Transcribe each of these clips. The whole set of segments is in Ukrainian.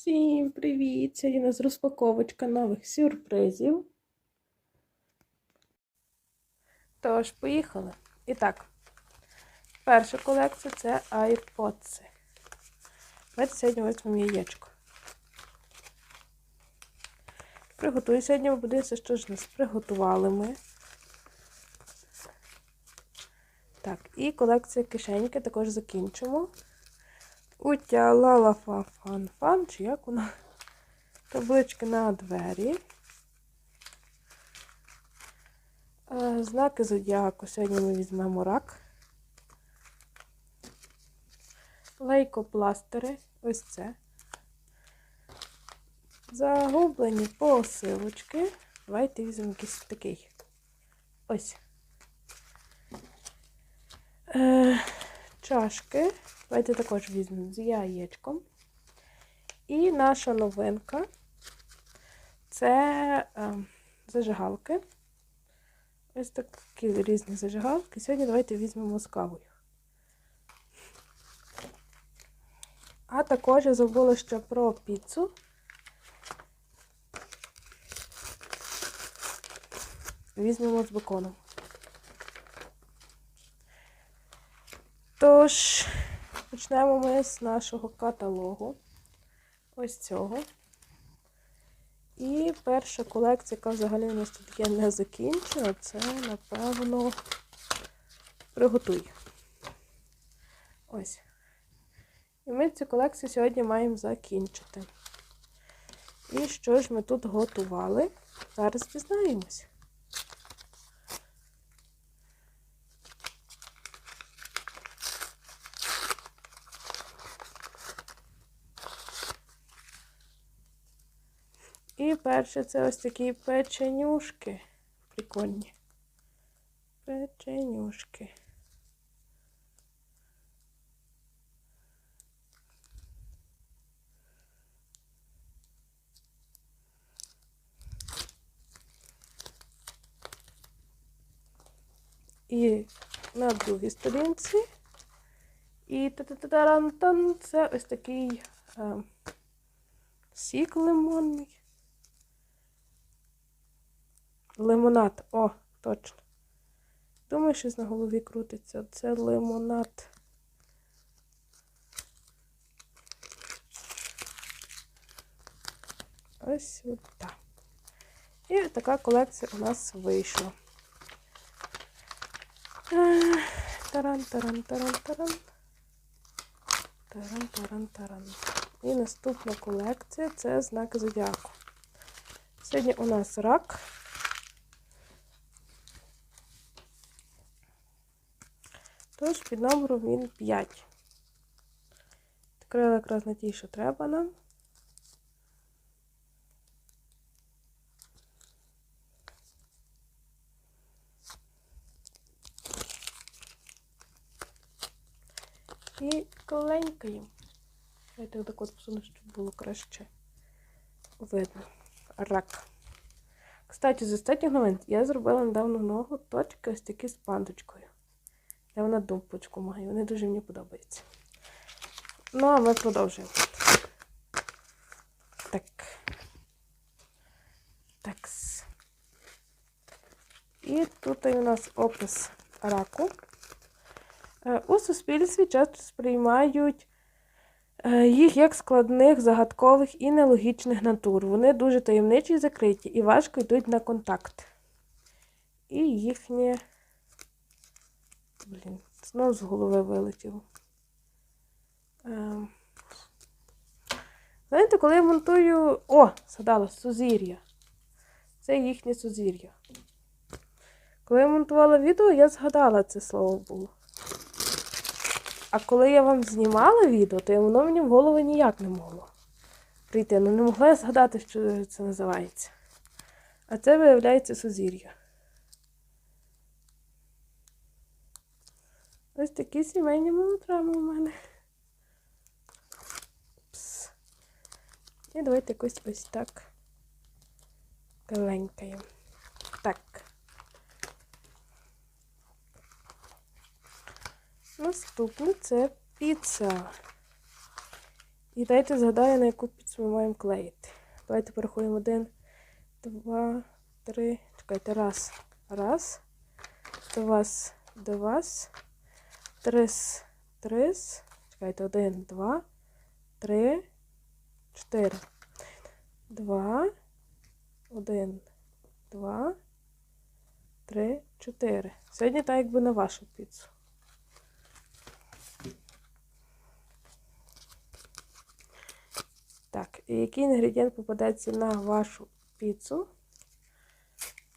Всім привіт! Сьогодні у нас розпаковочка нових сюрпризів. Тож, поїхали. І так, перша колекція це iPods. Давайте сьогодні візьмемо яєчко. Приготую. Сьогодні ви подивитися, що ж нас приготували ми. Так, і колекція кишеньки також закінчимо. Утя лалафа фан фан, чи як вона? Таблички на двері. Е, Знаки зодіаку. Сьогодні ми візьмемо рак. Лейкопластери. Ось це. Загублені посилочки. Давайте візьмемо якийсь такий. Ось. Е, чашки. Давайте також візьмемо з яєчком. І наша новинка це е, зажигалки. Ось такі різні зажигалки. Сьогодні давайте візьмемо з кавою. А також я забула ще про піцу. Візьмемо з беконом. Тож, почнемо ми з нашого каталогу. Ось цього. І перша колекція, яка взагалі у нас тут є не закінчена, це, напевно, приготуй. Ось. І ми цю колекцію сьогодні маємо закінчити. І що ж ми тут готували? Зараз дізнаємось. І перше це ось такі печенюшки. Прикольні. Печенюшки. І на другій сторінці. І та-та-та-тарантан це ось такий е, сік лимонний. Лимонад. О, точно. Думаю, щось на голові крутиться. Це лимонад. Ось сюди. І така колекція у нас вийшла. Таран-таран-таран-таран. Таран-таран-таран. І наступна колекція це знаки зодіаку. Сьогодні у нас рак. Тож під номером він 5. Відкрила якраз на тій, що треба нам. І коленькою. Давайте так от посуну, щоб було краще видно. Рак. Кстати, з останніх момент я зробила недавно ногу точки ось такі з пандочкою. Де вона думпочку має. Вони дуже мені подобаються. Ну, а ми продовжуємо. Так. Такс. І тут у нас опис раку. Е, У суспільстві часто сприймають е, їх як складних, загадкових і нелогічних натур. Вони дуже таємничі і закриті і важко йдуть на контакт. І їхнє. Блін, знову з голови вилетіло. Ем. Знаєте, коли я монтую. О, згадала, сузір'я. Це їхнє сузір'я. Коли я монтувала відео, я згадала це слово було. А коли я вам знімала відео, то воно мені в голову ніяк не могло прийти. Ну, не могла я згадати, що це називається. А це, виявляється, сузір'я. Ось такі сімейні мелодрами у мене. Пс. І давайте якось ось так каленькою. Так. Наступне це піца. І дайте згадаю, на яку піцу ми маємо клеїти. Давайте порахуємо. Один, два, три. Чекайте, раз. Раз. Два, два. Трис, трис. Чекайте, один, два, три, чотири. Два. Один, два, три, чотири. Сьогодні так якби на вашу піцу. Так, і який інгредієнт попадеться на вашу піцу?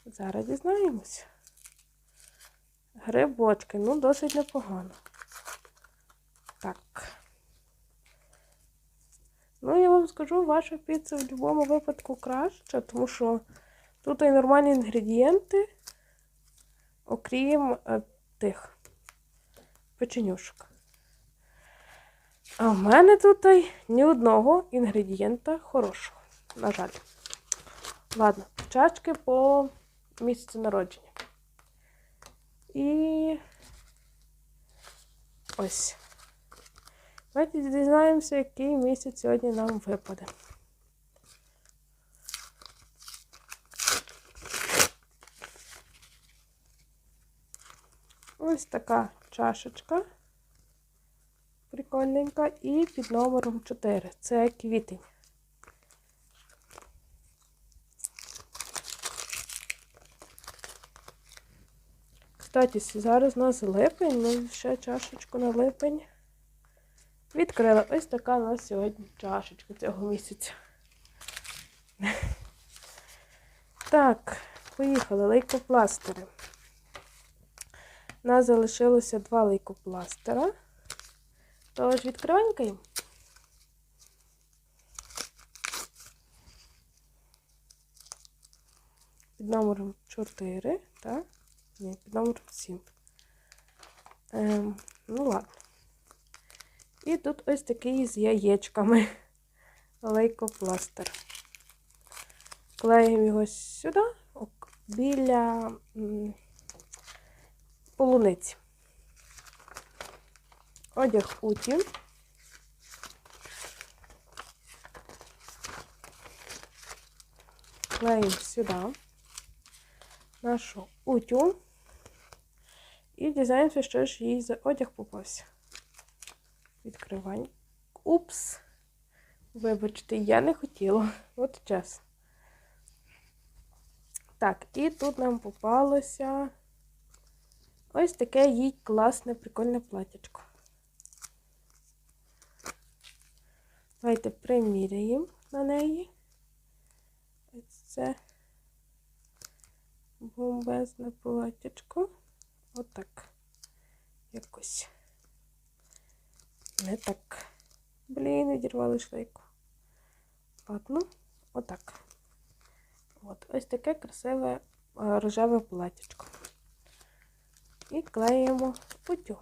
Зараз дізнаємося. Грибочки, ну, досить непогано. Так. Ну, я вам скажу, ваша піца в будь-якому випадку краща, тому що тут і нормальні інгредієнти, окрім е, тих печенюшок. А в мене тут ні одного інгредієнта хорошого. На жаль. Ладно, чашки по місяцю народження. І ось. Давайте дізнаємося, який місяць сьогодні нам випаде. Ось така чашечка. Прикольненька. І під номером 4. Це квітень. Кстати, зараз у нас липень, ми ще чашечку на липень. Відкрила. Ось така у нас сьогодні чашечка цього місяця. Так, поїхали. Лейкопластери. У нас залишилося два лейкопластера. Тож відкриванькаємо. Під номером 4, так? Ні, під номером 7. Ем, ну ладно. І тут ось такий з яєчками. Лейкопластер. Клеїмо його сюди, біля полуниці. Одяг Уті. Клеїмо сюди нашу утю. І дізнаємося, що ж їй за одяг попався. Відкривай. Упс. Вибачте, я не хотіла. От чесно. Так, і тут нам попалося ось таке їй класне, прикольне платячко. Давайте приміряємо на неї. Ось це бомбезне платячко. Отак. Якось. Не так. Блін, відірвали шлейку. Ладно, отак. От, ось таке красиве рожеве платячко. І клеїмо путю.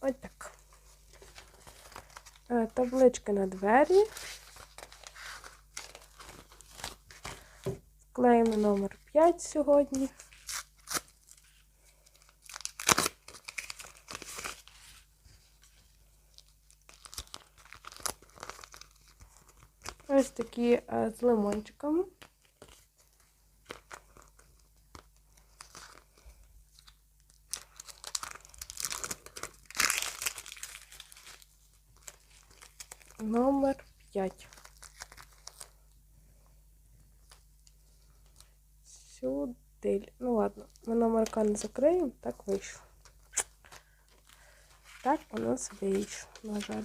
Ось так. Е, Таблички на двері. Клеїмо номер 5 сьогодні. Ось такі з лимончиками. Номер 5. Сюди. Ну ладно, ми номерка не закриємо, так вийшло. Так у нас вийшло, на жаль.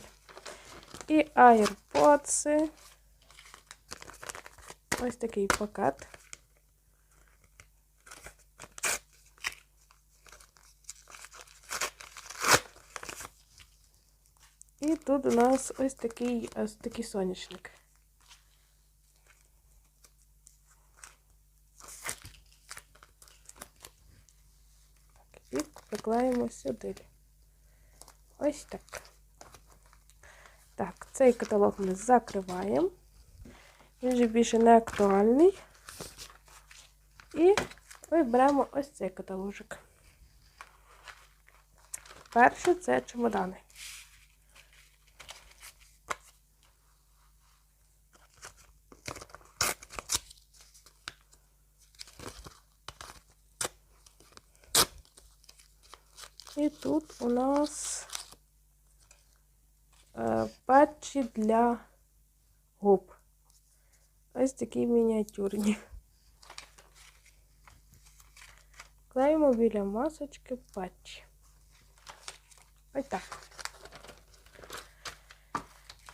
І AirPods. Ось такий пакет. І тут у нас ось такий, ось такий сонячник. Так, і приклеїмо сюди. Ось так. Так, цей каталог ми закриваємо. Він вже більше не актуальний. І виберемо ось цей каталожик. Перше це чемодани. І тут у нас е, патчі для губ. Ось такі мініатюрні. Клеїмо біля масочки патчі. Ось так.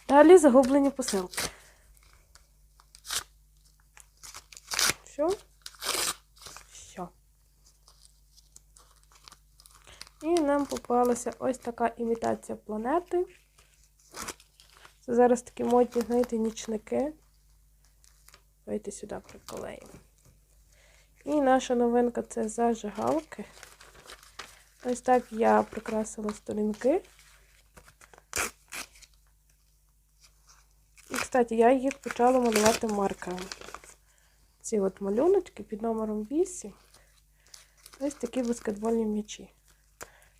Далі загублені посилки. Все. Все. І нам попалася ось така імітація планети. Це зараз такі модні, знаєте, нічники. Давайте сюди приколеїмо. І наша новинка це зажигалки. Ось так я прикрасила сторінки. І, кстати, я їх почала малювати маркером. Ці от малюночки під номером 8. Ось такі баскетбольні м'ячі.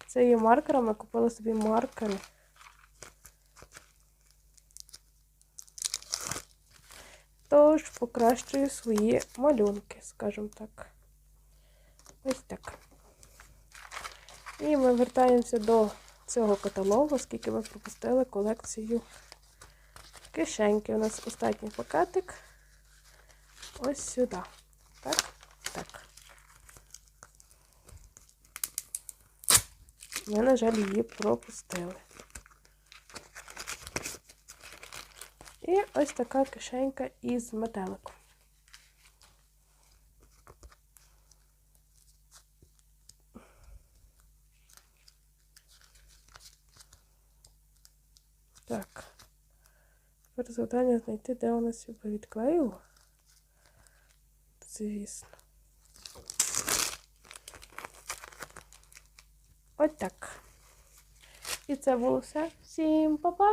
Це є маркером, я купила собі маркери. Тож покращую свої малюнки, скажімо так. Ось так. І ми вертаємося до цього каталогу, оскільки ми пропустили колекцію кишеньки. У нас останній пакетик. Ось сюди. Так, так. Ми, на жаль, її пропустили. І ось така кишенька із метеликом. Так. Тепер завдання знайти, де у нас його відклеїло. Звісно. Ось так. І це було все. Всім па-па!